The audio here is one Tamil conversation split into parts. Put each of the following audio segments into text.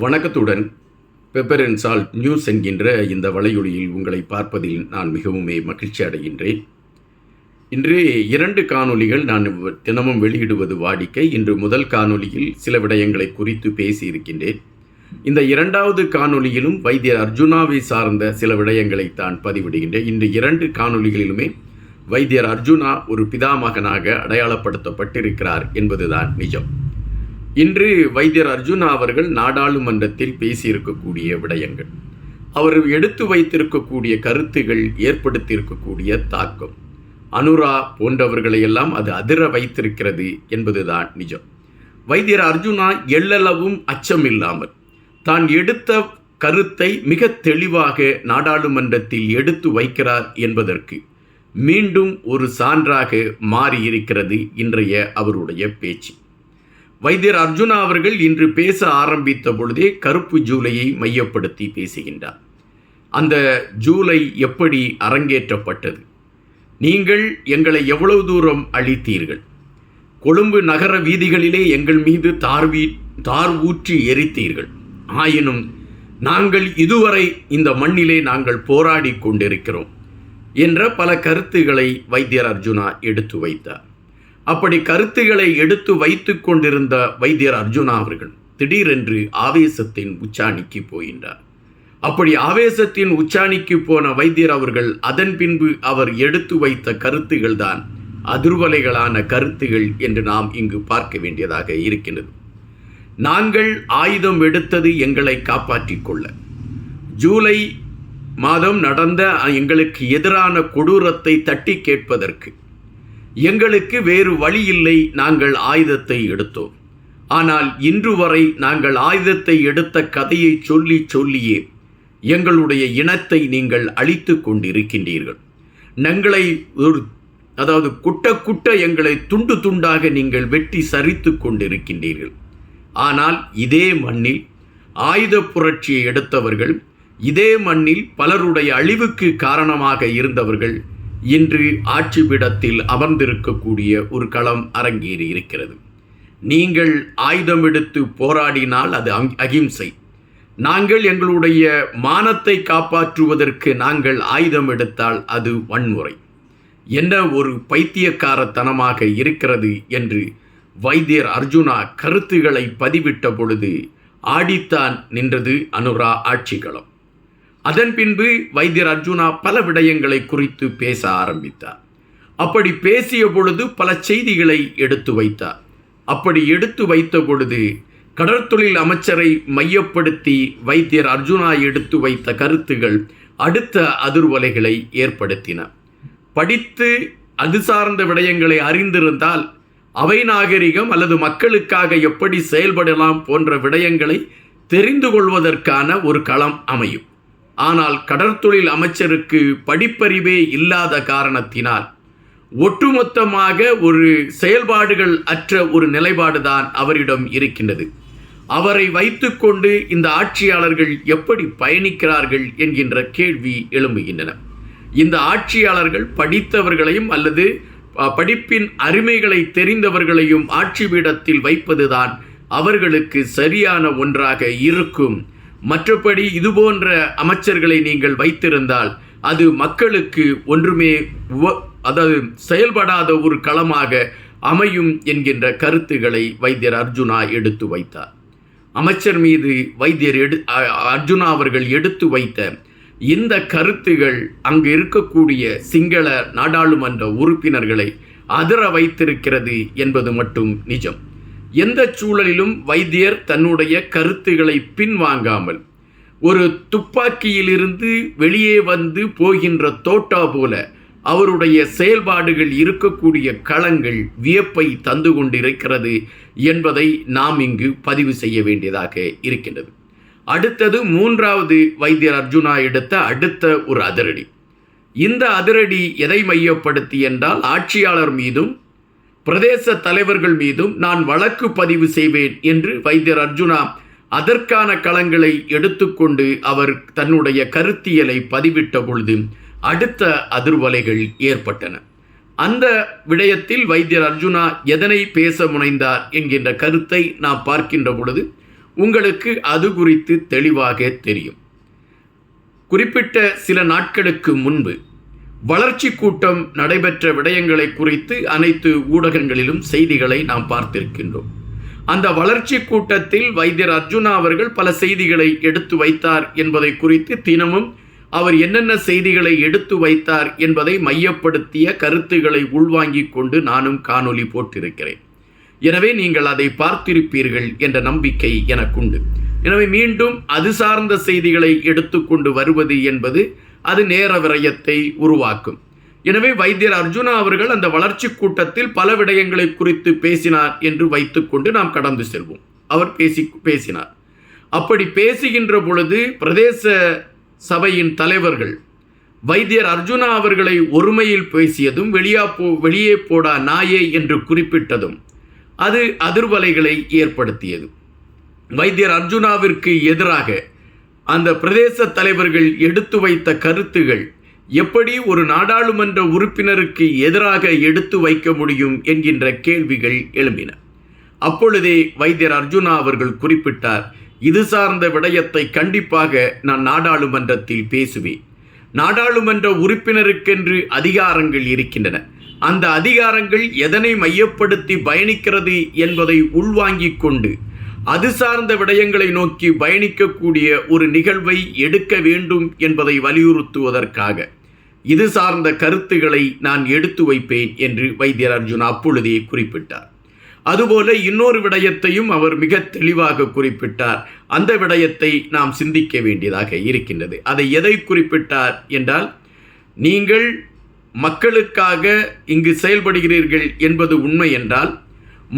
வணக்கத்துடன் பெப்பர் அண்ட் சால்ட் நியூஸ் என்கின்ற இந்த வலையொலியில் உங்களை பார்ப்பதில் நான் மிகவுமே மகிழ்ச்சி அடைகின்றேன். இன்று இரண்டு காணொளிகள் நான் தினமும் வெளியிடுவது வாடிக்கை. இன்று முதல் காணொலியில் சில விடயங்களை குறித்து பேசியிருக்கின்றேன். இந்த இரண்டாவது காணொலியிலும் வைத்தியர் அர்ஜுனாவை சார்ந்த சில விடயங்களை தான் பதிவிடுகின்றேன். இன்று இரண்டு காணொலிகளிலுமே வைத்தியர் அர்ஜுனா ஒரு பிதாமகனாக அடையாளப்படுத்தப்பட்டிருக்கிறார் என்பதுதான் நிஜம். இன்று வைத்தியர் அர்ஜுனா அவர்கள் நாடாளுமன்றத்தில் பேசியிருக்கக்கூடிய விடயங்கள். அவர் எடுத்து வைத்திருக்கக்கூடிய கருத்துகள் ஏற்படுத்தியிருக்கக்கூடிய தாக்கம். அனுரா போன்றவர்களையெல்லாம் அது அதிர வைத்திருக்கிறது என்பதுதான் நிஜம். வைத்தியர் அர்ஜுனா எள்ளளவும் அச்சம் இல்லாமல் தான் எடுத்த கருத்தை மிக தெளிவாக நாடாளுமன்றத்தில் எடுத்து வைக்கிறார் என்பதற்கு மீண்டும் ஒரு சான்றாக மாறியிருக்கிறது இன்றைய அவருடைய பேச்சு. வைத்தியர் அர்ஜுனா அவர்கள் இன்று பேச ஆரம்பித்த பொழுதே கருப்பு ஜூலையை மையப்படுத்தி பேசுகின்றார். அந்த ஜூலை எப்படி அரங்கேற்றப்பட்டது? நீங்கள் எங்களை எவ்வளவு தூரம் அழித்தீர்கள்? கொழும்பு நகர வீதிகளிலே எங்கள் மீது தார்வீ தார் ஊற்றி எரித்தீர்கள். ஆயினும் நாங்கள் இதுவரை இந்த மண்ணிலே நாங்கள் போராடி கொண்டிருக்கிறோம் என்ற பல கருத்துக்களை வைத்தியர் அர்ஜுனா எடுத்து வைத்தார். அப்படி கருத்துகளை எடுத்து வைத்து கொண்டிருந்த வைத்தியர் அர்ஜுனா அவர்கள் திடீரென்று ஆவேசத்தின் உச்சாணிக்கு போகின்றார். அப்படி ஆவேசத்தின் உச்சாணிக்கு போன வைத்தியர் அவர்கள் அதன் பின்பு அவர் எடுத்து வைத்த கருத்துகள் தான் அதிர்வலைகளான கருத்துகள் என்று நாம் இங்கு பார்க்க வேண்டியதாக இருக்கின்றது. நாங்கள் ஆயுதம் எடுத்தது எங்களை காப்பாற்றிக் கொள்ள. ஜூலை மாதம் நடந்த எங்களுக்கு எதிரான கொடூரத்தை தட்டி கேட்பதற்கு எங்களுக்கு வேறு வழி இல்லை நாங்கள் ஆயுதத்தை எடுத்தோம். ஆனால் இன்று வரை நாங்கள் ஆயுதத்தை எடுத்த கதையை சொல்லி சொல்லியே எங்களுடைய இனத்தை நீங்கள் அழித்து கொண்டிருக்கின்றீர்கள். நங்களை ஒரு அதாவது குட்ட குட்ட எங்களை துண்டு துண்டாக நீங்கள் வெட்டி சரித்து கொண்டிருக்கின்றீர்கள். ஆனால் இதே மண்ணில் ஆயுத புரட்சியை எடுத்தவர்கள் இதே மண்ணில் பலருடைய அழிவுக்கு காரணமாக இருந்தவர்கள் இன்று ஆட்சி பீடத்தில் அமர்ந்திருக்கக்கூடிய ஒரு களம் அரங்கேறி இருக்கிறது. நீங்கள் ஆயுதம் எடுத்து போராடினால் அது அகிம்சை. நாங்கள் எங்களுடைய மானத்தை காப்பாற்றுவதற்கு நாங்கள் ஆயுதம் எடுத்தால் அது வன்முறை. என்ன ஒரு பைத்தியக்காரத்தனமாக இருக்கிறது என்று வைத்தியர் அர்ஜுனா கருத்துக்களை பதிவிட்ட பொழுது ஆடித்தான் நின்றது அனுரா ஆட்சிகளம். அதன் பின்பு வைத்தியர் அர்ஜுனா பல விடயங்களை குறித்து பேச ஆரம்பித்தார். அப்படி பேசிய பொழுது பல செய்திகளை எடுத்து வைத்தார். அப்படி எடுத்து வைத்த பொழுது கடற்தொழில் அமைச்சரை மையப்படுத்தி வைத்தியர் அர்ஜுனா எடுத்து வைத்த கருத்துகள் அடுத்த அதிர்வலைகளை ஏற்படுத்தின. படித்து அது சார்ந்த விடயங்களை அறிந்திருந்தால் அவை நாகரிகம் அல்லது மக்களுக்காக எப்படி செயல்படலாம் போன்ற விடயங்களை தெரிந்து கொள்வதற்கான ஒரு களம் அமையும். ஆனால் கடற்தொழில் அமைச்சருக்கு படிப்பறிவே இல்லாத காரணத்தினால் ஒட்டுமொத்தமாக ஒரு செயல்பாடுகள் அற்ற ஒரு நிலைப்பாடுதான் அவரிடம் இருக்கின்றது. அவரை வைத்துக்கொண்டு இந்த ஆட்சியாளர்கள் எப்படி பயணிக்கிறார்கள் என்கின்ற கேள்வி எழும்புகின்றன. இந்த ஆட்சியாளர்கள் படித்தவர்களையும் அல்லது படிப்பின் அருமைகளை தெரிந்தவர்களையும் ஆட்சி பீடத்தில் வைப்பதுதான் அவர்களுக்கு சரியான ஒன்றாக இருக்கும். மற்றபடி இதுபோன்ற அமைச்சர்களை நீங்கள் வைத்திருந்தால் அது மக்களுக்கு ஒன்றுமே அதாவது செயல்படாத ஒரு களமாக அமையும் என்கின்ற கருத்துக்களை வைத்தியர் அர்ஜுனா எடுத்து வைத்தார். அமைச்சர் மீது வைத்தியர் எடு அர்ஜுனா அவர்கள் எடுத்து வைத்த இந்த கருத்துகள் அங்கு இருக்கக்கூடிய சிங்கள நாடாளுமன்ற உறுப்பினர்களை அதிர வைத்திருக்கிறது என்பது மட்டும் நிஜம். எந்த சூழலிலும் வைத்தியர் தன்னுடைய கருத்துக்களை பின்வாங்காமல் ஒரு துப்பாக்கியிலிருந்து வெளியே வந்து போகின்ற தோட்டா போல அவருடைய செயல்பாடுகள் இருக்கக்கூடிய களங்கள் வியப்பை தந்து கொண்டிருக்கிறது என்பதை நாம் இங்கு பதிவு செய்ய வேண்டியதாக இருக்கின்றது. அடுத்தது மூன்றாவது வைத்தியர் அர்ஜுனா எடுத்த அடுத்த ஒரு அதிரடி. இந்த அதிரடி எதை மையப்படுத்தி என்றால் ஆட்சியாளர் மீதும் பிரதேச தலைவர்கள் மீதும் நான் வழக்கு பதிவு செய்வேன் என்று வைத்தியர் அர்ஜுனா அதற்கான களங்களை எடுத்துக்கொண்டு அவர் தன்னுடைய கருத்தியலை பதிவிட்ட பொழுது அடுத்த அதிர்வலைகள் ஏற்பட்டன. அந்த விடயத்தில் வைத்தியர் அர்ஜுனா எதனை பேச முனைந்தார் என்கின்ற கருத்தை நாம் பார்க்கின்ற பொழுது உங்களுக்கு அது குறித்து தெளிவாக தெரியும். குறிப்பிட்ட சில நாட்களுக்கு முன்பு வளர்ச்சி கூட்டம் நடைபெற்ற விடயங்களை குறித்து அனைத்து ஊடகங்களிலும் செய்திகளை நாம் பார்த்திருக்கின்றோம். அந்த வளர்ச்சி கூட்டத்தில் வைத்தியர் அர்ஜுனா அவர்கள் பல செய்திகளை எடுத்து வைத்தார் என்பதை குறித்து தினமும் அவர் என்னென்ன செய்திகளை எடுத்து வைத்தார் என்பதை மையப்படுத்திய கருத்துக்களை உள்வாங்கிக் கொண்டு நானும் காணொளி போட்டிருக்கிறேன். எனவே நீங்கள் அதை பார்த்திருப்பீர்கள் என்ற நம்பிக்கை எனக்குண்டு. எனவே மீண்டும் அது சார்ந்த செய்திகளை எடுத்துக்கொண்டு வருவது என்பது அது நேர விரயத்தை உருவாக்கும். எனவே வைத்தியர் அர்ஜுனா அவர்கள் அந்த வளர்ச்சி கூட்டத்தில் பல விடயங்களை குறித்து பேசினார் என்று வைத்துக்கொண்டு நாம் கடந்து செல்வோம். அவர் பேசி பேசினார். அப்படி பேசுகின்ற பொழுது பிரதேச சபையின் தலைவர்கள் வைத்தியர் அர்ஜுனா அவர்களை ஒருமையில் பேசியதும் வெளியா போ வெளியே போடா நாயே என்று குறிப்பிட்டதும் அது அதிர்வலைகளை ஏற்படுத்தியது. வைத்தியர் அர்ஜுனாவிற்கு எதிராக அந்த பிரதேச தலைவர்கள் எடுத்து வைத்த கருத்துகள் எப்படி ஒரு நாடாளுமன்ற உறுப்பினருக்கு எதிராக எடுத்து வைக்க முடியும் என்கின்ற கேள்விகள் எழும்பின. அப்பொழுதே வைத்தியர் அர்ஜுனா அவர்கள் குறிப்பிட்டார் இது சார்ந்த விடயத்தை கண்டிப்பாக நான் நாடாளுமன்றத்தில் பேசுவேன். நாடாளுமன்ற உறுப்பினருக்கென்று அதிகாரங்கள் இருக்கின்றன. அந்த அதிகாரங்கள் எதனை மையப்படுத்தி பயணிக்கிறது என்பதை உள்வாங்கிக் கொண்டு அது சார்ந்த விடயங்களை நோக்கி பயணிக்கக்கூடிய ஒரு நிகழ்வை எடுக்க வேண்டும் என்பதை வலியுறுத்துவதற்காக. இது சார்ந்த கருத்துக்களை நான் எடுத்து வைப்பேன் என்று வைத்தியர் அர்ஜுன் அப்பொழுதே குறிப்பிட்டார். அதுபோல இன்னொரு விடயத்தையும் அவர் மிக தெளிவாக குறிப்பிட்டார். அந்த விடயத்தை நாம் சிந்திக்க வேண்டியதாக இருக்கின்றது. அதை எதை குறிப்பிட்டார் என்றால் நீங்கள் மக்களுக்காக இங்கு செயல்படுகிறீர்கள் என்பது உண்மை என்றால்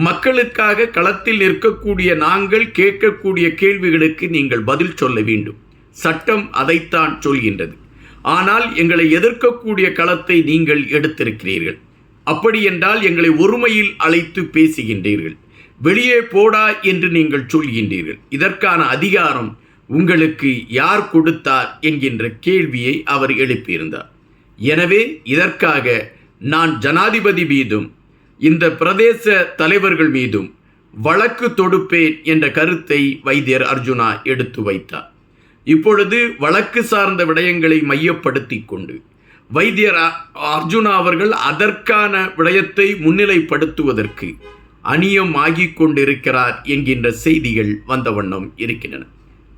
மக்களுக்காக களத்தில் நிற்கக்கூடிய நாங்கள் கேட்கக்கூடிய கேள்விகளுக்கு நீங்கள் பதில் சொல்ல வேண்டும். சட்டம் அதைத்தான் சொல்கின்றது. ஆனால் எங்களை எதிர்க்கக்கூடிய களத்தை நீங்கள் எடுத்திருக்கிறீர்கள். அப்படி என்றால் எங்களை ஒருமையில் அழைத்து பேசுகின்றீர்கள். வெளியே போடா என்று நீங்கள் சொல்கின்றீர்கள். இதற்கான அதிகாரம் உங்களுக்கு யார் கொடுத்தார் என்கின்ற கேள்வியை அவர் எழுப்பியிருந்தார். எனவே இதற்காக நான் ஜனாதிபதி மீதும் இந்த பிரதேச தலைவர்கள் மீதும் வழக்கு தொடுப்பேன் என்ற கருத்தை வைத்தியர் அர்ஜுனா எடுத்து வைத்தார். இப்பொழுது வழக்கு சார்ந்த விடயங்களை மையப்படுத்தி கொண்டு வைத்தியர் அர்ஜுனா அவர்கள் அதற்கான விடயத்தை முன்னிலைப்படுத்துவதற்கு அநியம் ஆகிக் கொண்டிருக்கிறார் என்கின்ற செய்திகள் வந்த வண்ணம் இருக்கின்றன.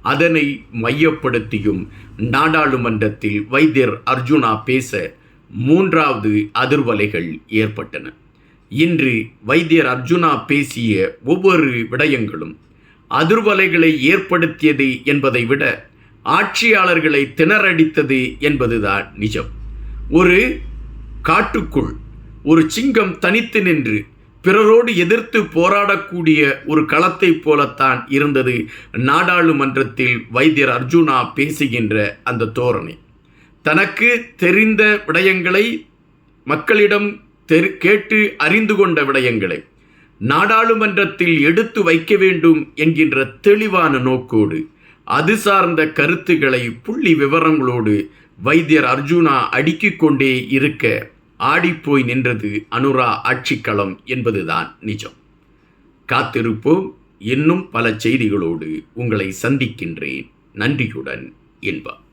அதனை மையப்படுத்தியும் நாடாளுமன்றத்தில் வைத்தியர் அர்ஜுனா பேச மூன்றாவது அதிர்வலைகள் ஏற்பட்டன. இன்று வைத்தியர் அர்ஜுனா பேசிய ஒவ்வொரு விடயங்களும் அதிர்வலைகளை ஏற்படுத்தியது என்பதை விட ஆட்சியாளர்களை திணறடித்தது என்பதுதான் நிஜம். ஒரு காட்டுக்குள் ஒரு சிங்கம் தனித்து நின்று பிறரோடு எதிர்த்து போராடக்கூடிய ஒரு களத்தை போலத்தான் இருந்தது நாடாளுமன்றத்தில் வைத்தியர் அர்ஜுனா பேசுகின்ற அந்த தோரணை. தனக்கு தெரிந்த விடயங்களை மக்களிடம் தெரு கேட்டு அறிந்து கொண்ட விடயங்களை நாடாளுமன்றத்தில் எடுத்து வைக்க வேண்டும் என்கின்ற தெளிவான நோக்கோடு அது சார்ந்த கருத்துக்களை புள்ளி விவரங்களோடு வைத்தியர் அர்ஜுனா அடுக்கிக் கொண்டே இருக்க ஆடிப்போய் நின்றது அனுரா ஆட்சிக்களம் என்பதுதான் நிஜம். காத்திருப்போம். இன்னும் பல செய்திகளோடு உங்களை சந்திக்கின்றேன். நன்றியுடன் இன்பம்.